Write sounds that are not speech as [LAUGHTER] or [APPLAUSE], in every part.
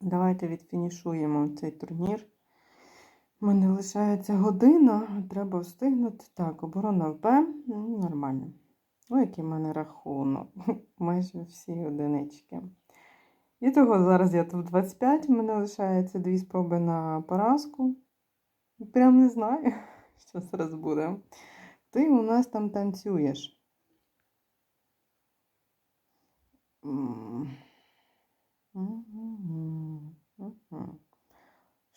Давайте відфінішуємо цей турнір. У мене лишається година, треба встигнути. Так, оборона ВП, ну, нормально. Ой, який в мене рахунок. [LAUGHS] Майже всі одинички. І того зараз я тут 25, в мене лишається дві спроби на поразку. Прям не знаю, [LAUGHS] що зараз буде. Ти у нас там танцюєш.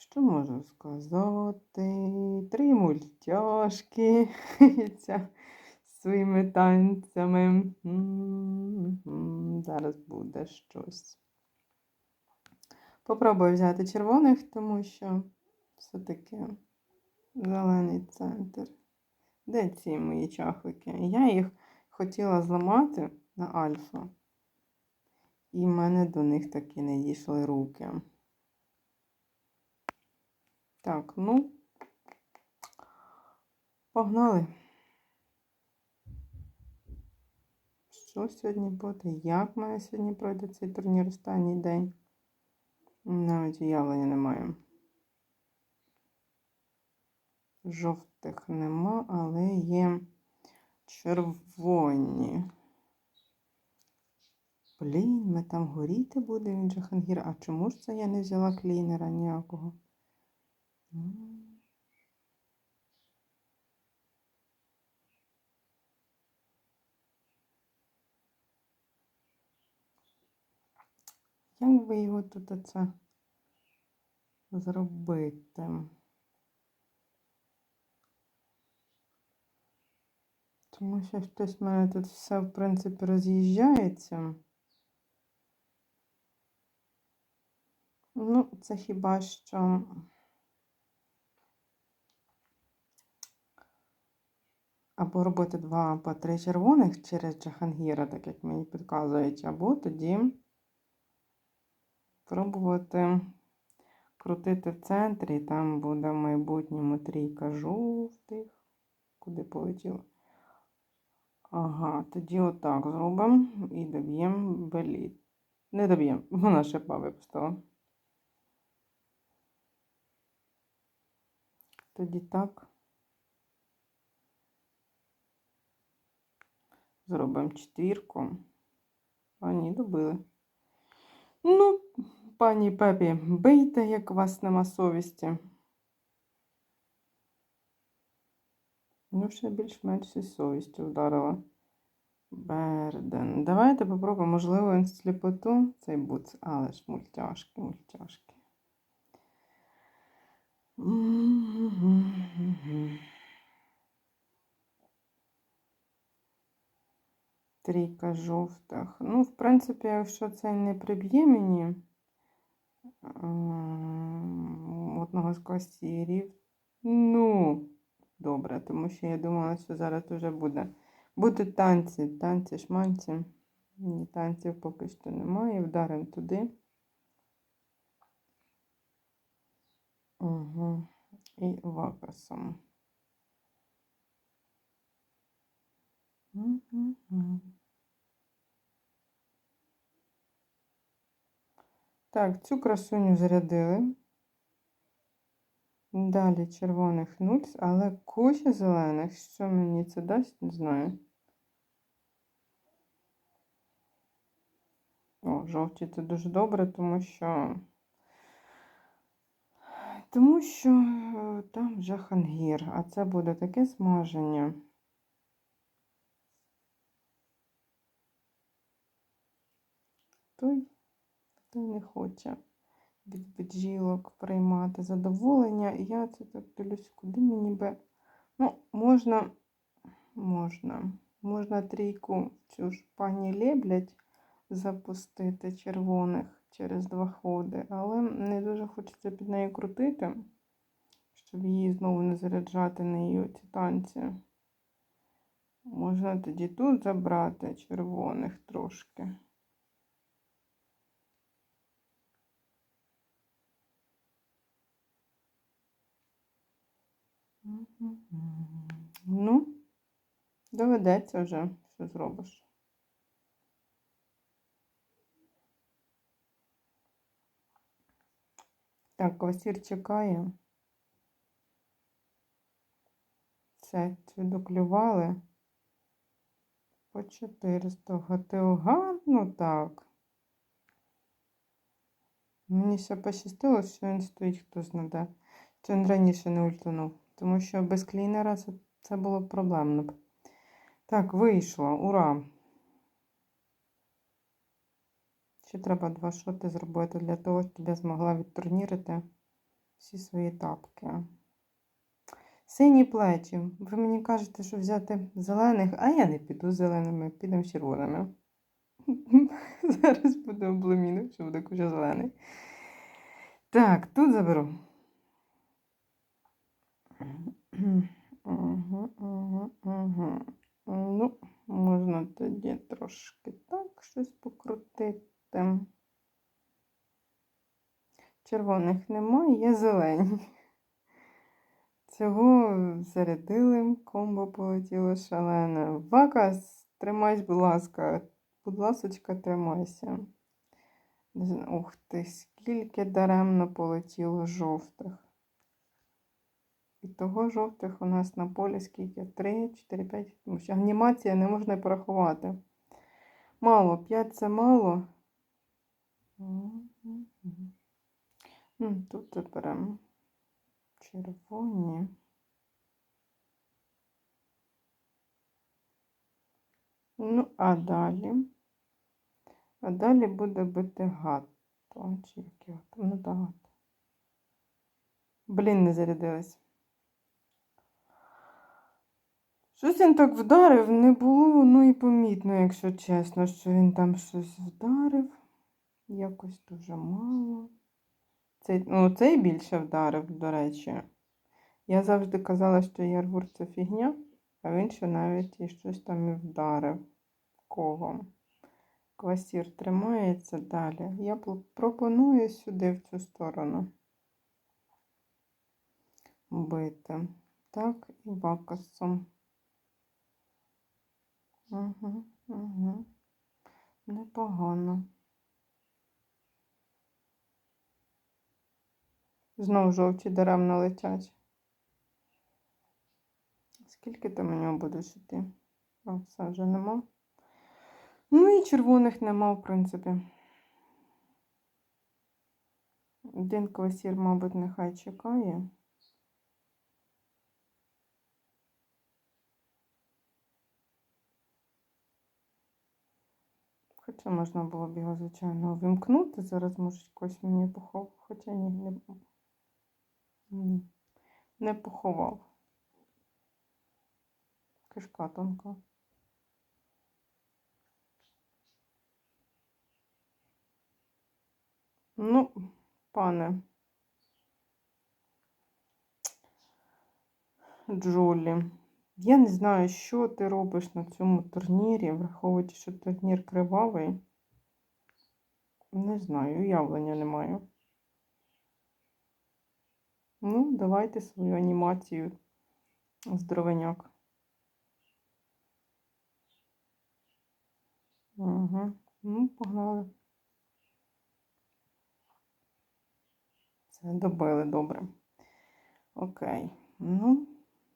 Що можу сказати? Три мультяшки [LAUGHS] своїми танцями. Зараз буде щось. Попробую взяти червоних, тому що все-таки зелений центр. Де ці мої чахлики? Я їх хотіла зламати на альфа. І в мене до них таки не дійшли руки. Так, ну, погнали. Що сьогодні буде? Як в мене сьогодні пройде цей турнір останній день? Навіть уявлення немає. Жовтих нема, але є червоні. Блін, ми там горіти буде, він Джахангір. А чому ж це я не взяла клінера ніякого? Як би його тут оце зробити? Тому що хтось в мене тут все, в принципі, роз'їжджається. Ну, це хіба що. Або робити два або три червоних через Джахангіра, так як мені підказують, або тоді пробувати крутити в центрі, там буде в майбутньому трійка жовтих. Куди полетіло? Ага, тоді отак зробимо і доб'ємо беліт. Не доб'ємо, вона шипа випустила. Тоді так. Зробимо четвірку. А ні, добили. Ну, пані Пепі, бийте, як у вас нема совісті. Ну, ще більш-менш зі совістю вдарила. Берден. Давайте попробуємо, можливо, він сліпоту цей буц, але ж мультяшки, мультяшки. Трійка жовтих. Ну, в принципі, якщо це не приб'є мені ем, одного з класірів, ну, добре, тому що я думала, що зараз вже буде. Будуть танці, танці, шманці. Ні, танців поки що немає. Вдаримо туди. Угу. І вакасом. Мгм. Так, цю красуню зарядили. Далі червоних нуль, але куча зелених. Що мені це дасть, не знаю. О, жовті це дуже добре, тому що. Тому що е, там Джахангір, а це буде таке смаження. Той, той не хоче від бджілок приймати задоволення. І я це так дивлюсь, куди мені би. Ну, можна, можна, можна трійку цю ж пані леблять запустити червоних через два ходи, але не дуже хочеться під нею крутити, щоб її знову не заряджати нею ці танці. Можна тоді тут забрати червоних трошки. Ну, доведеться вже, що зробиш. Так, квасір чекає. Все, доклювали. По 400 ГТО. Гарно так. Мені ще пощастило, що він стоїть, хто знаде. Чи він раніше не ультанув. Тому що без клінера це, було б проблемно. Так, вийшло. Ура! Ще треба два шоти зробити для того, щоб я змогла відтурнірити всі свої тапки. Сині плечі. Ви мені кажете, що взяти зелених, а я не піду зеленими, підемо червоними. [LAUGHS] Зараз буде обломіно, що буде куча зелений. Так, тут заберу. Ну, можна тоді трошки так щось покрутити. Червоних немає, є зелені. Цього зарядили, комбо полетіло шалене. Вакас, тримайся, будь ласка. Будь ласочка, тримайся. Ух ти, скільки даремно полетіло жовтих. І того жовтих у нас на полі скільки? 3, 4, 5. Тому що анімація не можна порахувати. Мало, 5 це мало. Тут заберемо червоні. Ну, а далі. А далі буде бити гато. Ну, так, гато. Блін, не зарядилась. Щось він так вдарив, не було воно і помітно, якщо чесно, що він там щось вдарив. Якось дуже мало. Цей, ну, цей більше вдарив, до речі. Я завжди казала, що Ярвур це фігня, а він ще навіть і щось там і вдарив ковом. Квасір тримається далі. Я пропоную сюди, в цю сторону. Бити. Так, і вакасом. Угу. Непогано. Знову жовті даремно летять. Скільки там у нього буде йти? А, все вже нема. Ну і червоних нема, в принципі. Один квасір, мабуть, нехай чекає. Хоча можна було б його, звичайно, вимкнути. Зараз може якось мені поховав. Хоча ні, не, ні, не поховав. Кишка тонка. Ну, пане Джолі. Я не знаю, що ти робиш на цьому турнірі, враховуючи, що турнір кривавий. Не знаю, уявлення не маю. Ну, давайте свою анімацію здоровеняк. Угу. Ну, погнали. Це добили добре. Окей. Ну,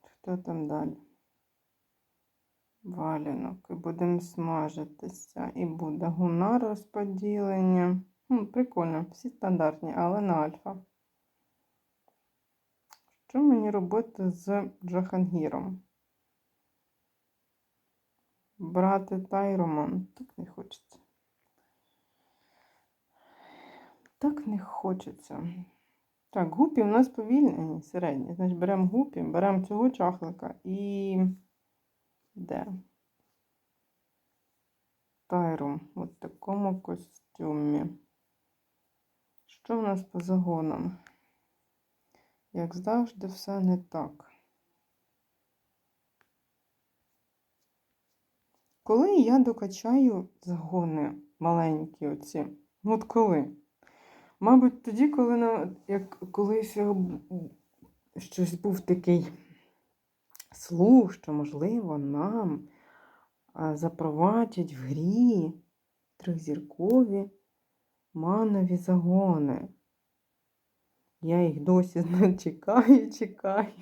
хто там далі? Валянок і будемо смажитися. І буде гунар розподілення. Хм, Прикольно, всі стандартні, але на альфа. Що мені робити з Джахангіром? Брати Тайроман? Так не хочеться. Так не хочеться. Так, гупі у нас повільнені, середні. Значить, беремо гупі, беремо цього чахлика і де? Тайру в такому костюмі. Що в нас по загонам? Як завжди, все не так. Коли я докачаю загони маленькі оці, от коли? Мабуть, тоді, коли на, як колись щось був такий слух, що, можливо, нам запровадять в грі трьохзіркові манові загони. Я їх досі [LAUGHS] чекаю, чекаю.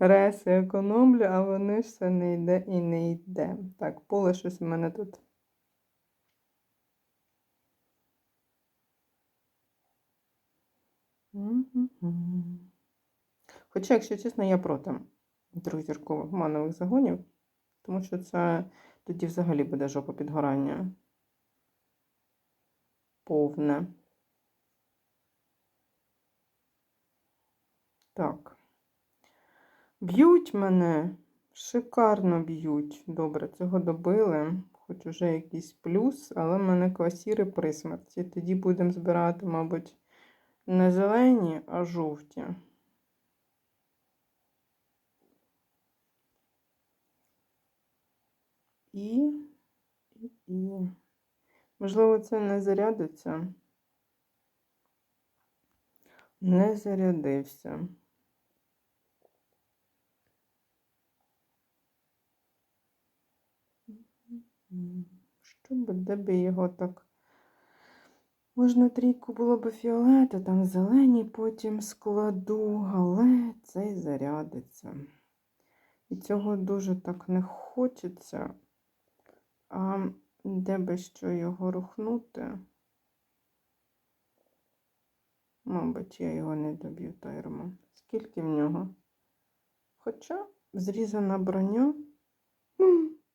Реси економлю, а вони ж все не йде і не йде. Так, поле щось у мене тут. Хоча, якщо чесно, я проти трьохзіркових манових загонів, тому що це тоді взагалі буде жопа підгорання. Повне. Так. Б'ють мене, шикарно б'ють. Добре, цього добили. Хоч уже якийсь плюс, але в мене квасіри при смерті. Тоді будемо збирати, мабуть, не зелені, а жовті. І, і, і. Можливо, це не зарядиться. Не зарядився. Що би, де би його так? Можна трійку було б фіолета, там зелені потім складу, але цей зарядиться. І цього дуже так не хочеться. А де би що його рухнути? Мабуть, я його не доб'ю тайрма. Скільки в нього? Хоча зрізана броня.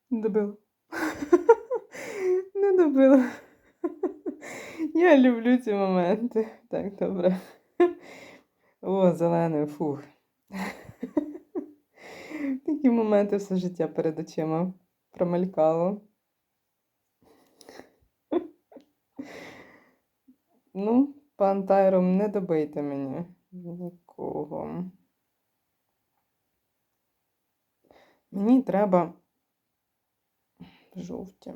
Добила. [LAUGHS] Не добила. [LAUGHS] Я люблю ці моменти. Так, добре. О, зелений, фух. [LAUGHS] Такі моменти все життя перед очима промелькало. Ну, пан Тайром, не добийте мені нікого. Мені треба жовті.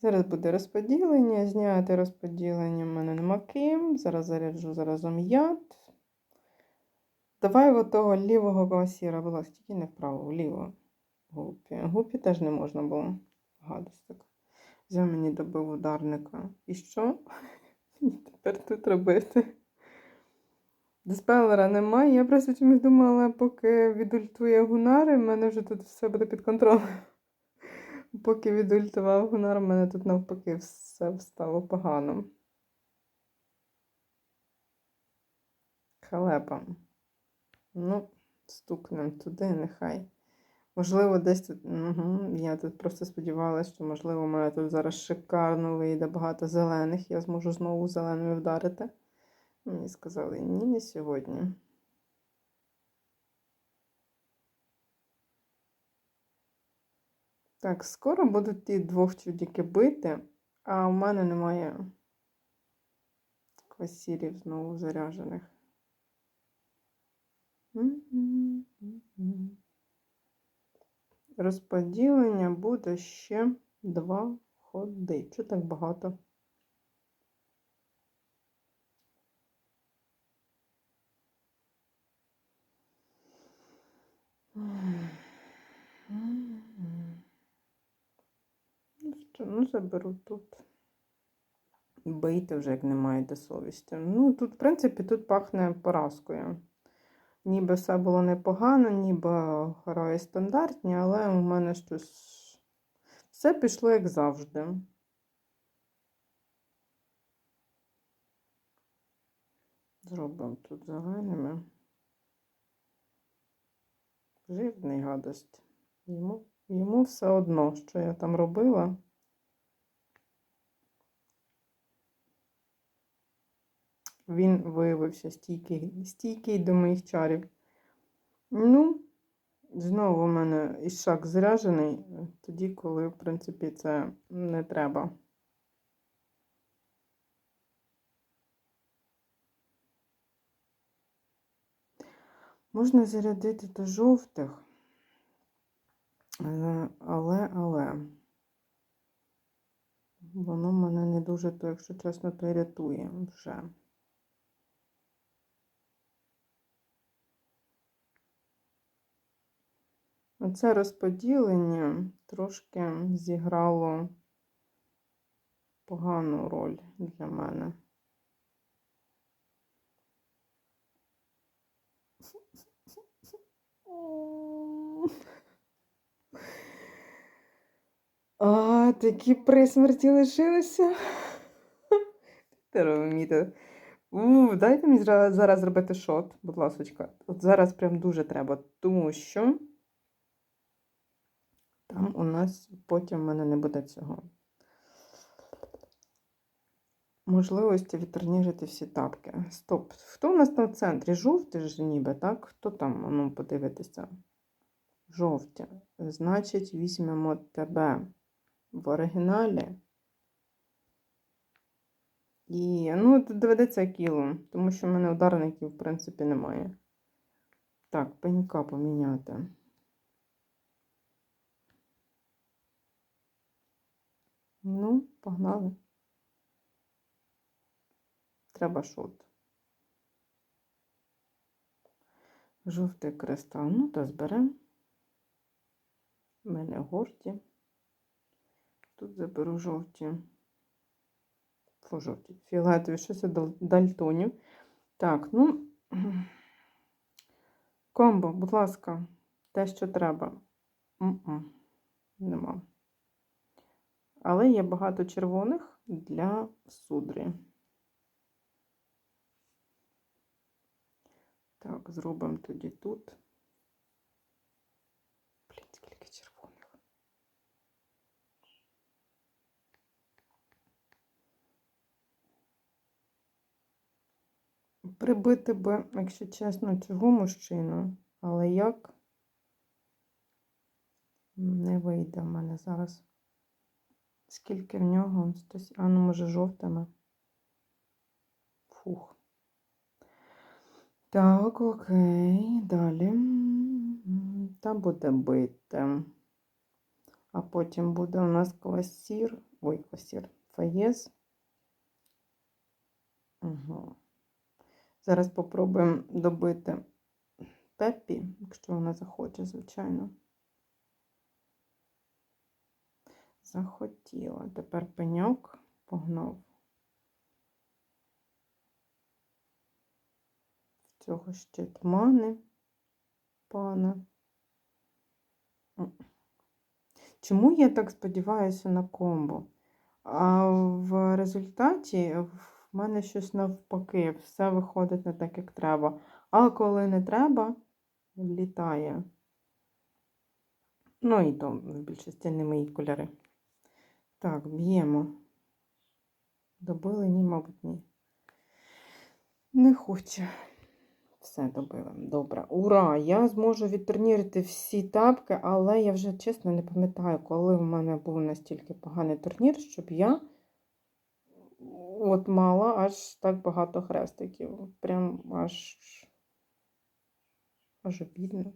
Зараз буде розподілення. Зняти розподілення в мене нема ким. Зараз заряджу заразом яд. Давай от того лівого квасіра, будь ласка, тільки не вправо, вліво. Гупі. Гупі теж не можна було. Гадость така. Взяв мені добив ударника. І що? [LAUGHS] Тепер тут робити. Диспелера немає. Я просто чомусь думала, поки відультує Гунари, в мене вже тут все буде під контролем. [LAUGHS] Поки відультував Гунар, в мене тут навпаки все стало погано. Халепа. Ну, стукнем туди, нехай. Можливо, десь тут. Угу. Я тут просто сподівалася, що, можливо, у мене тут зараз шикарно вийде багато зелених. Я зможу знову зеленими вдарити. Мені сказали, ні, не сьогодні. Так, скоро будуть ті двох чудіки бити, а у мене немає квасірів знову заряджених. М-м-м-м. Розподілення буде ще два ходи. Чого так багато? Ну ну заберу тут. Бийте вже, як не маєте совісті. Ну, тут, в принципі, тут пахне поразкою. Ніби все було непогано, ніби герої стандартні, але у мене щось все пішло як завжди. Зробимо тут зеленими. Жирний гадость. Йому, йому все одно, що я там робила. Він виявився стійкий, стійкий до моїх чарів. Ну, знову у мене ішак заряджений, тоді, коли, в принципі, це не треба. Можна зарядити до жовтих, але, але. Воно мене не дуже, то, якщо чесно, то рятує вже. Оце розподілення трошки зіграло погану роль для мене. А, такі присмерті лишилися. Терміти. Дайте мені зараз зробити шот, будь ласка. От зараз прям дуже треба, тому що там у нас потім в мене не буде цього. Можливості відтурніжити всі тапки. Стоп. Хто у нас там в центрі? Жовтий ж ніби, так? Хто там? Ну, подивитися. Жовті. Значить, візьмемо тебе в оригіналі. І, ну, тут доведеться кіло, тому що в мене ударників, в принципі, немає. Так, пенька поміняти. Ну, погнали. Треба шот. Жовтий кристал. Ну, то зберемо. У мене горті. Тут заберу жовті. Фу, жовті. Фіолетові, щось дальтонів. Так, ну. [CLEARS THROAT] Комбо, будь ласка, те, що треба. М-м, Нема. Але є багато червоних для судрі. Так, зробимо тоді тут. Блін, скільки червоних. Прибити би, якщо чесно, цього мужчину, але як не вийде в мене зараз. Скільки в нього? А ну, може, жовтими. Фух. Так, окей, далі. М, Там буде бити. А потім буде у нас квасір. Ой, квасір. Фаєз. Угу. Зараз попробуємо добити Пеппі, якщо вона захоче, звичайно. Захотіла. Тепер пеньок погнав. В цього ще тмани, пана. Чому я так сподіваюся на комбо? А в результаті в мене щось навпаки, все виходить не так, як треба. А коли не треба, літає. Ну і то в більшості не мої кольори. Так, б'ємо. Добили? Ні, мабуть, ні. Не хоче. Все добила. Добре. Ура! Я зможу відтурнірити всі тапки, але я вже чесно не пам'ятаю, коли в мене був настільки поганий турнір, щоб я от мала аж так багато хрестиків. Прям аж аж обідно.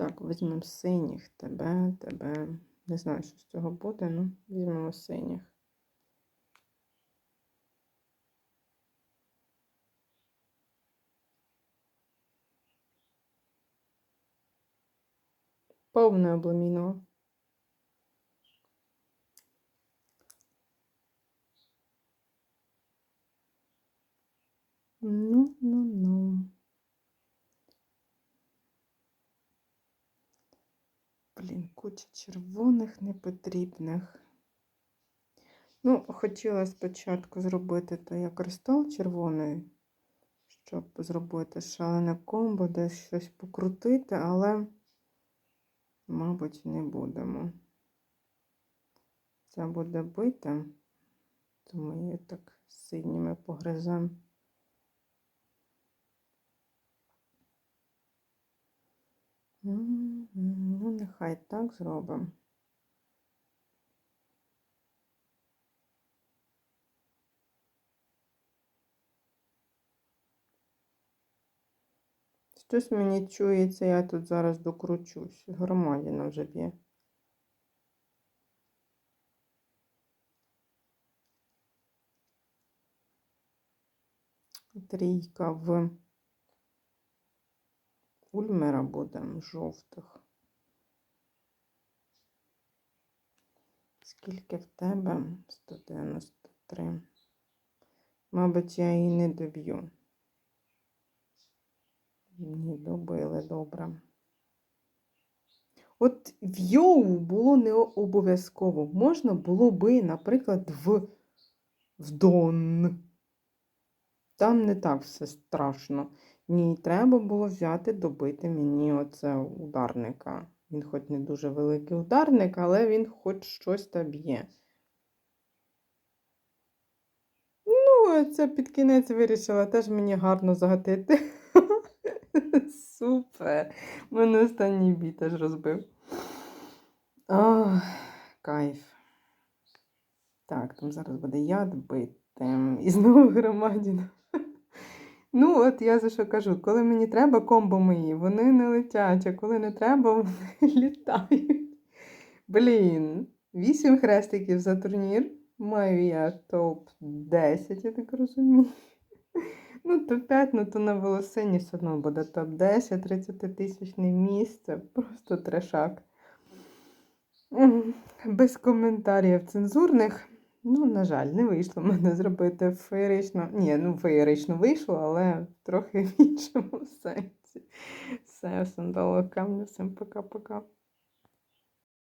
Так, візьмемо синіх, тебе, тебе. Не знаю, що з цього буде, ну візьмемо синіх. Повне обламіново. Ну, ну, ну. Блін, куча червоних непотрібних. Ну, хотіла спочатку зробити то як кристал червоний, щоб зробити шалене комбо, десь щось покрутити, але, мабуть, не будемо. Це буде бити, тому її так синніми погриземо. Ну, нехай так зробимо. Щось мені чується, я тут зараз докручусь. Громадіна вже б'є. Трійка в Ульмера буде жовтих. Скільки в тебе? 193. Мабуть, я її не доб'ю. Ні, добили, добре. От в йоу було не обов'язково. Можна було би, наприклад, в, в дон. Там не так все страшно. Ні, треба було взяти, добити мені оце ударника. Він хоч не дуже великий ударник, але він хоч щось та б'є. Ну, це під кінець вирішила теж мені гарно загатити. [LAUGHS] Супер. Мене останній бій теж розбив. Ах, кайф. Так, там зараз буде яд бити. І знову громадіна. Ну, от я за що кажу, коли мені треба комбо мої, вони не летять, а коли не треба, [LAUGHS] вони літають. Блін, вісім хрестиків за турнір. Маю я топ-10, я так розумію. Ну, топ-5, ну то на волосині все одно буде топ-10, 30 тисячне місце. Просто трешак. Без коментарів цензурних. Ну, на жаль, не вийшло в [LAUGHS] мене зробити феєрично. Ні, ну феєрично вийшло, але трохи в іншому [LAUGHS] сенсі. Все, всім дало камню, всім пока-пока.